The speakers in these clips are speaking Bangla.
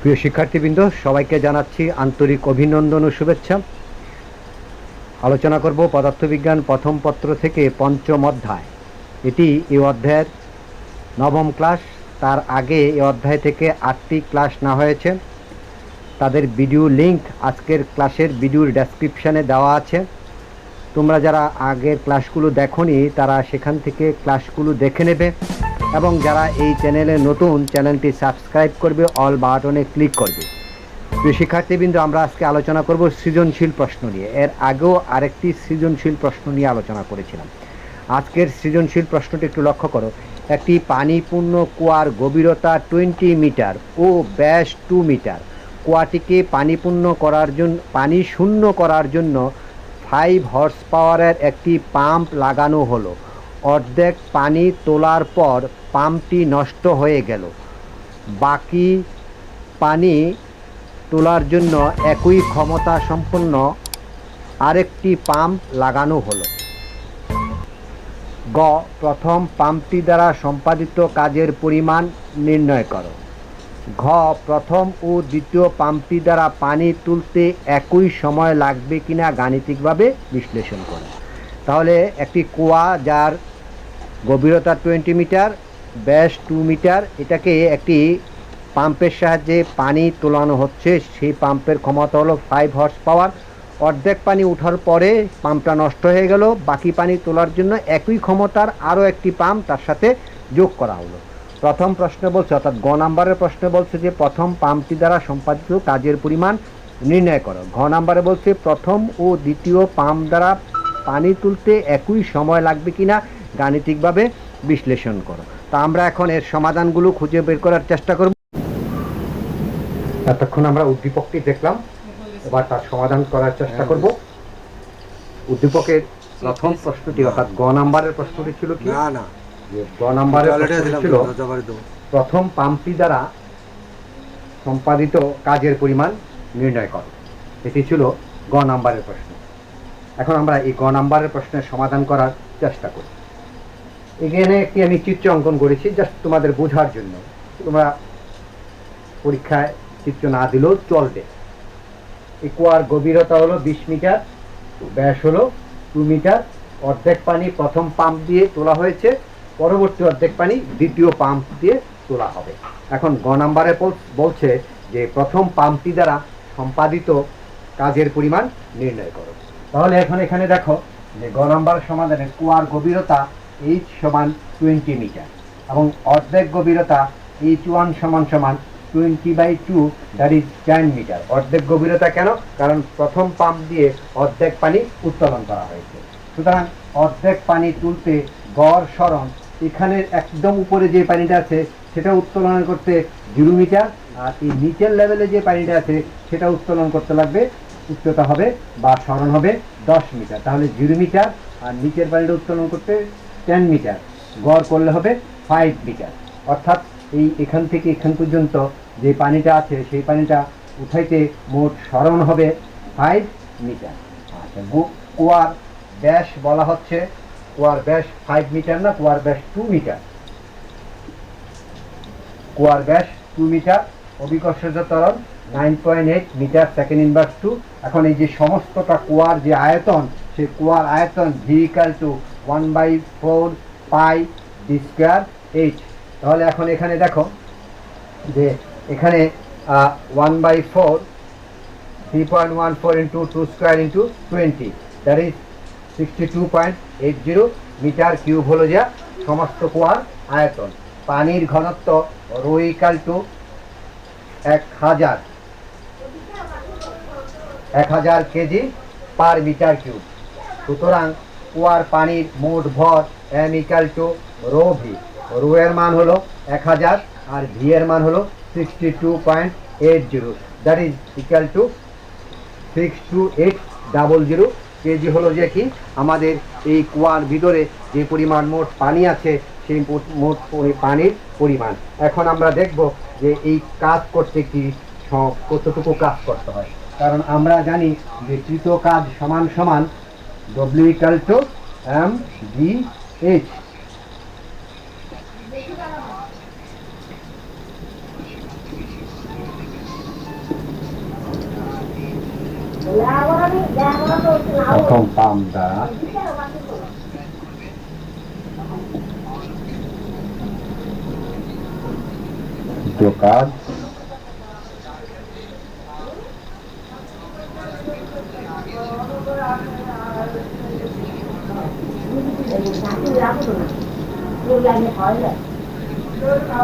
প্রিয় শিক্ষার্থীবৃন্দ, সবাইকে জানাচ্ছি আন্তরিক অভিনন্দন ও শুভেচ্ছা। আলোচনা করব পদার্থবিজ্ঞান প্রথম পত্র থেকে পঞ্চম অধ্যায়। এটি এই অধ্যায়ের নবম ক্লাস। তার আগে এই অধ্যায় থেকে আটটি ক্লাস না হয়েছে। তাদের ভিডিও লিংক আজকের ক্লাসের ভিডিওর ডেসক্রিপশানে দেওয়া আছে। তোমরা যারা আগের ক্লাসগুলো দেখোনি, তারা সেখান থেকে ক্লাসগুলো দেখে নেবে। এবং যারা এই চ্যানেলে নতুন, চ্যানেলটি সাবস্ক্রাইব করবে, অল বাটনে ক্লিক করবে। প্রিয় শিক্ষার্থীবৃন্দ, আমরা আজকে আলোচনা করব সৃজনশীল প্রশ্ন নিয়ে। এর আগেও আরেকটি সৃজনশীল প্রশ্ন নিয়ে আলোচনা করেছিলাম। আজকের সৃজনশীল প্রশ্নটি একটু লক্ষ্য করো। একটি পানিপূর্ণ কুয়ার গভীরতা টোয়েন্টি মিটার ও ব্যাস টু মিটার। কুয়াটিকে পানিপূর্ণ করার জন্য, পানি শূন্য করার জন্য ফাইভ হর্স পাওয়ারের একটি পাম্প লাগানো হলো। অর্ধেক পানি তোলার পর পাম্পটি নষ্ট হয়ে গেল। বাকি পানি তোলার জন্য একই ক্ষমতা সম্পন্ন আরেকটি পাম্প লাগানো হলো। গ, প্রথম পাম্পটি দ্বারা সম্পাদিত কাজের পরিমাণ নির্ণয় করো। ঘ, প্রথম ও দ্বিতীয় পাম্পটি দ্বারা পানি তুলতে একই সময় লাগবে কিনা গাণিতিকভাবে বিশ্লেষণ করো। তাহলে একটি কুয়া যার গভীরতা টোয়েন্টি মিটার ব্যাস টু মিটার। এটাকে একটি পাম্পের সাহায্যে পানি তোলানো হচ্ছে। সেই পাম্পের ক্ষমতা হলো ফাইভ হর্স পাওয়ার অর্ধেক পানি ওঠার পরে পাম্পটা নষ্ট হয়ে গেল। বাকি পানি তোলার জন্য একই ক্ষমতার আরও একটি পাম্প তার সাথে যোগ করা হলো। প্রথম প্রশ্ন বলছে, অর্থাৎ গ নাম্বারের প্রশ্ন বলছে যে, প্রথম পাম্পটি দ্বারা সম্পাদিত কাজের পরিমাণ নির্ণয় করো। ঘ নাম্বারে বলছে, প্রথম ও দ্বিতীয় পাম্প দ্বারা পানি তুলতে একই সময় লাগবে কিনা গাণিতিকভাবে বিশ্লেষণ করো। তা আমরা এখন এর সমাধানগুলো খুঁজে বের করার চেষ্টা করব। এতক্ষণ আমরা উদ্দীপকটি দেখলাম এবার তার সমাধান করার চেষ্টা করব। উদ্দীপকের প্রথম প্রশ্নটি অর্থাৎ গ নাম্বারের প্রশ্নটি ছিল কি? না না। যে গ নাম্বারের প্রশ্নটি ছিল। প্রথম পাম্পটি দ্বারা সম্পাদিত কাজের পরিমাণ নির্ণয় করো। এটি ছিল গ নাম্বারের প্রশ্ন। এখন আমরা এই গ নাম্বারের প্রশ্নের সমাধান করার চেষ্টা করি। এখানে একটি আমি চিত্র অঙ্কন করেছি জাস্ট তোমাদের বোঝার জন্য। তোমরা পরীক্ষায় চিত্র না দিলেও চলবে। এই কুয়ার গভীরতা হলো বিশ মিটার, ব্যাস হলো টু মিটার। অর্ধেক পানি প্রথম পাম্প দিয়ে তোলা হয়েছে, পরবর্তী অর্ধেক পানি দ্বিতীয় পাম্প দিয়ে তোলা হবে। এখন গ নাম্বারে বল- বলছে যে প্রথম পাম্পটি দ্বারা সম্পাদিত কাজের পরিমাণ নির্ণয় করো। তাহলে এখন এখানে দেখো যে গ নাম্বার সমাধানে কুয়ার গভীরতা এইচ সমান টোয়েন্টি মিটার এবং অর্ধেক গভীরতা এইচ ওয়ান সমান সমান twenty by two that is ten metre অর্ধেক গভীরতা কেন? কারণ প্রথম পাম্প দিয়ে অর্ধেক পানি উত্তোলন করা হয়েছে। সুতরাং অর্ধেক পানি তুলতে গড় সরণ এখানের একদম উপরে যে পানিটা আছে, সেটা উত্তোলন করতে জিরো মিটার আর এই নিচের লেভেলে যে পানিটা আছে, সেটা উত্তোলন করতে লাগবে, উচ্চতা হবে বা সরণ হবে দশ মিটার তাহলে জিরো মিটার আর নিচের পানিটা উত্তোলন করতে টেন মিটার গড় করলে হবে ফাইভ মিটার অর্থাৎ এই এখান থেকে এখান পর্যন্ত যে পানিটা আছে, সেই পানিটা উঠাইতে মোট সরণ হবে ফাইভ মিটার আচ্ছা কুয়ার ব্যাস বলা হচ্ছে। কুয়ার ব্যাস ফাইভ মিটার না, কুয়ার ব্যাস টু মিটার কুয়ার ব্যাস টু মিটার অভিকর্ষজ ত্বরণ nine point eight metre second inverse two এখন এই যে সমস্তটা কুয়ার যে আয়তন সেই কুয়ার আয়তন V equal to one by four pi D square eight. তাহলে এখন এখানে দেখো যে এখানে one by four, three point one four into two square into twenty. That is sixty two point eight zero metre cube হলো যা সমস্ত কুয়ার আয়তন। পানির ঘনত্ব রোইকাল টু এক হাজার। এক হাজার কেজি পার মিটার কিউব। সুতরাং কুয়ার পানির মোট ভর M equal to rho V rho এর মান হলো এক হাজার আর ভি এর মান হলো sixty two point eight zero that is equal to six two eight double zero KG হলো যে কি? আমাদের এই কুয়ার ভিতরে যে পরিমাণ মোট পানি আছে, সেই মোট- পানির পরিমাণ। এখন আমরা দেখব যে এই কাজ করতে কি কতটুকু কাজ করতে হয়। কারণ আমরা জানি যে কৃত কাজ সমান সমান W equal to MGH. প্রথম পাম দ্বারা যোগাযোগ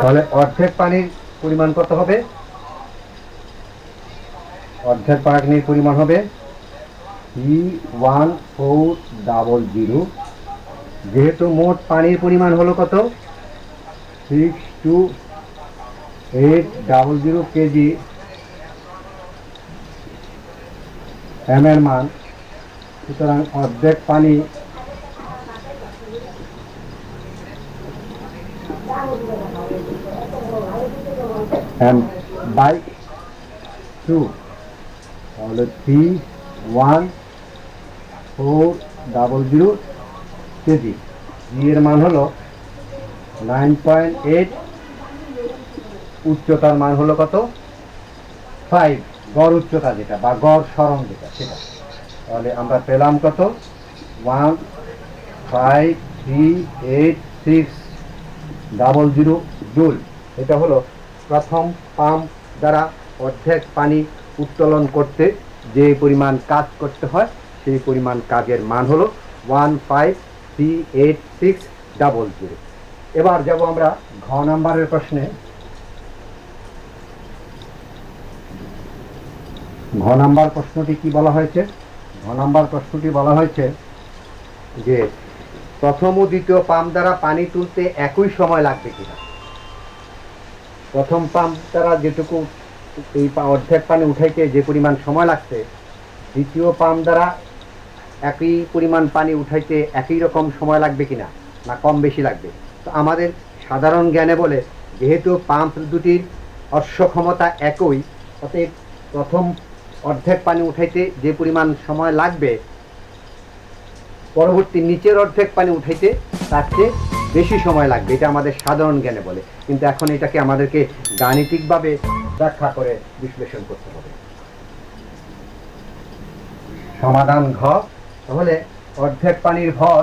তাহলে অর্ধেক পানির পরিমাণ কত হবে? অর্ধেক পানির পরিমাণ হবে three one four double zero যেহেতু মোট পানির পরিমাণ হলো কত? Six two eight double zero KG M এর মান। সুতরাং অর্ধেক পানি and by two, তাহলে three one four double zero KG এর মান হলো নাইন পয়েন্ট এইট উচ্চতার মান হলো কত? ফাইভ গড় উচ্চতা যেটা, বা গড় সরণ যেটা, সেটা। তাহলে আমরা পেলাম কত? One five three eight six double zero joule এটা হলো প্রথম পাম্প দ্বারা অর্ধেক পানি উত্তোলন করতে যে পরিমাণ কাজ করতে হয়, সেই পরিমাণ কাজের মান হলো one five three eight six double zero. এবার যাব আমরা ঘ নাম্বারের প্রশ্নে। ঘ নাম্বার প্রশ্নটি কি বলা হয়েছে? ঘ নাম্বার প্রশ্নটি বলা হয়েছে যে, প্রথম ও দ্বিতীয় পাম্প দ্বারা পানি তুলতে একই সময় লাগবে কিনা? প্রথম পাম্প দ্বারা যেটুকু এই অর্ধেক পানি উঠাইতে যে পরিমাণ সময় লাগছে, দ্বিতীয় পাম্প দ্বারা একই পরিমাণ পানি উঠাইতে একই রকম সময় লাগবে কিনা, না কম বেশি লাগবে? তো আমাদের সাধারণ জ্ঞানে বলে যেহেতু পাম্প দুটির অশ্ব ক্ষমতা একই, অতএব প্রথম অর্ধেক পানি উঠাইতে যে পরিমাণ সময় লাগবে, পরবর্তী নিচের অর্ধেক পানি উঠাইতে তার চেয়ে বেশি সময় লাগবে, এটা আমাদের সাধারণ জ্ঞানে বলে। কিন্তু এখন এটাকে আমাদেরকে গাণিতিকভাবে ব্যাখ্যা করে বিশ্লেষণ করতে হবে। সমাধান ঘ, তাহলে অর্ধেক পানির ভর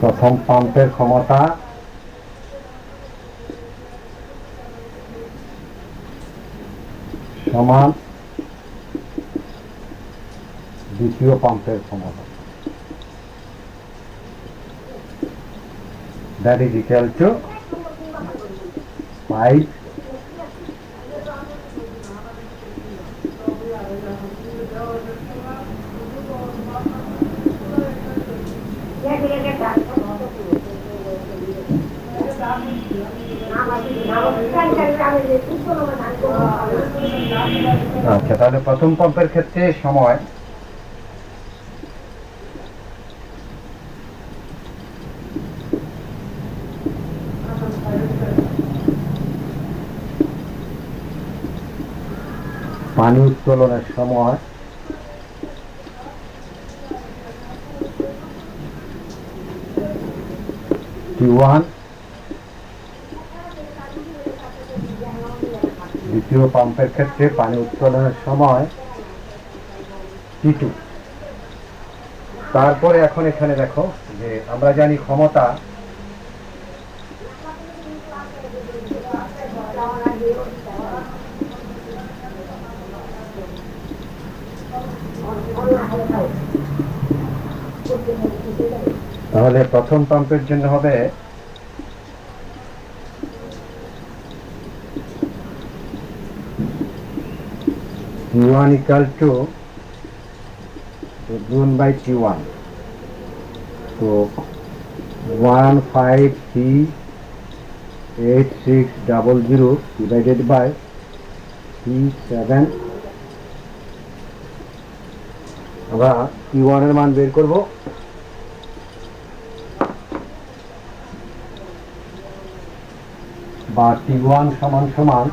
প্রথম পাম্পের ক্ষমতা সমান দ্বিতীয় পাম্পের ক্ষমতা। That is equal to five আচ্ছা তাহলে প্রথম পাম্পের ক্ষেত্রে সময় পানি উত্তোলনের সময় ওয়ান দ্বিতীয় পাম্পের ক্ষেত্রে পানি উত্তোলনের সময় টি টু তারপরে এখন এখানে দেখো যে আমরা জানি ক্ষমতা তাহলে প্রথম পাম্পের জন্য হবে ইকাল বাই টি ওয়ান তো one five three eight six double zero divided by three seven আমরা টি ওয়ানের মান বের করব। বা T1 সমান সমান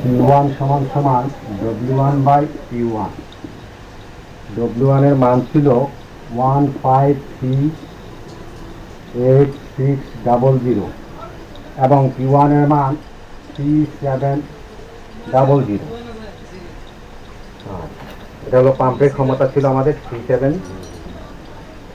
T1 সমান সমান W1 বাই T1 W1 এর মান ছিল one five three eight six double zero এবং T1 এর মান থ্রি সেভেন ডাবল জিরো এটা হলো পাম্পের ক্ষমতা ছিল আমাদের থ্রি সেভেন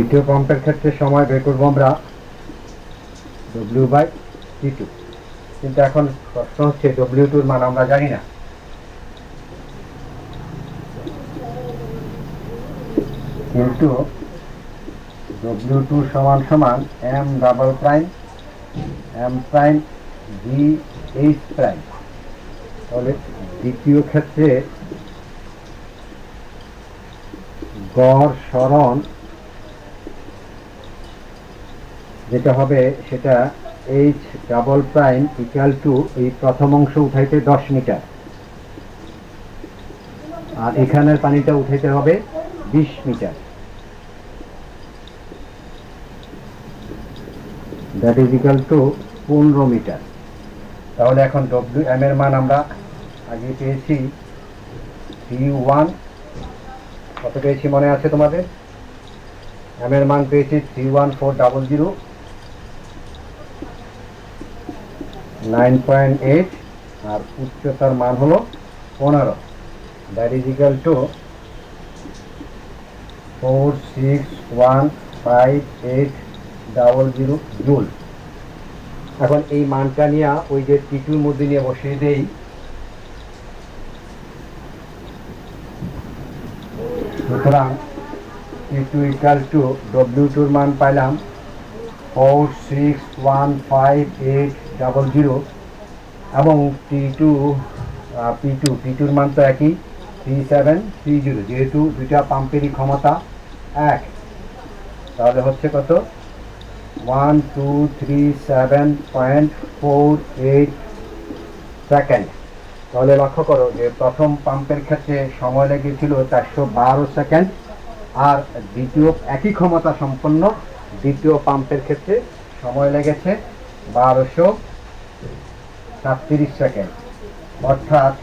দ্বিতীয় পাম্পের ক্ষেত্রে সময় বের করব আমরা ডব্লিউ বাই টি টু কিন্তু এখন প্রশ্ন হচ্ছে ডব্লিউ টুর মান আমরা জানি না। কিন্তু ডব্লিউ টু সমান সমান M double prime M prime G H prime তাহলে দ্বিতীয় ক্ষেত্রে গড় সরণ যেটা হবে সেটা H double prime equal to এই প্রথম অংশ উঠাইতে দশ মিটার। আর এখানের পানিটা উঠাইতে হবে বিশ metre. That is equal to পনেরো মিটার। তাহলে এখন ডব্লিউ এম এর মান আমরা আগে পেয়েছি। থ্রি ওয়ান কত পেয়েছি মনে আছে তোমাদের? এম এর মান পেয়েছি three one four double zero nine point eight আর উচ্চতার মান হলো পনেরো। That is equal to four six one five eight double zero joule এখন এই মানটা নিয়ে ওই যে টিটুর মধ্যে নিয়ে বসিয়ে দেই। সুতরাং T two equal to W টুর মান পাইলাম four six one five eight double zero এবং T two P two P টুর মান তো একই থ্রি সেভেন থ্রি জিরো যেহেতু দুইটা পাম্পেরই ক্ষমতা এক। তাহলে হচ্ছে কত? One two three seven point four eight second তাহলে লক্ষ্য করো যে প্রথম পাম্পের ক্ষেত্রে সময় লেগেছিল চারশো বারো সেকেন্ড আর দ্বিতীয় একই ক্ষমতা সম্পন্ন দ্বিতীয় পাম্পের ক্ষেত্রে সময় লেগেছে বারোশো সাতত্রিশ সেকেন্ড। অর্থাৎ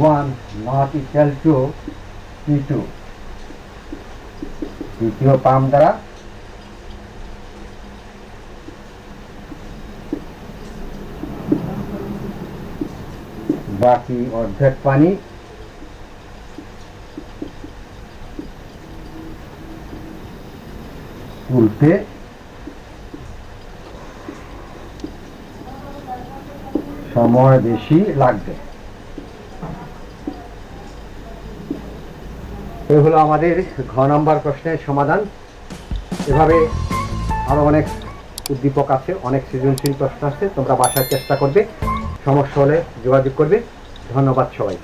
one not equal to P two দ্বিতীয় পাম্প দ্বারা। বাকি অর্ধেক পানি। তুলতে সময় বেশি লাগবে। এই হলো আমাদের ঘ নাম্বার প্রশ্নের সমাধান। এভাবে আরও অনেক উদ্দীপক আছে, অনেক সৃজনশীল প্রশ্ন আছে, তোমরা বাসার চেষ্টা করবে। সমস্যা হলে যোগাযোগ করবে। ধন্যবাদ সবাই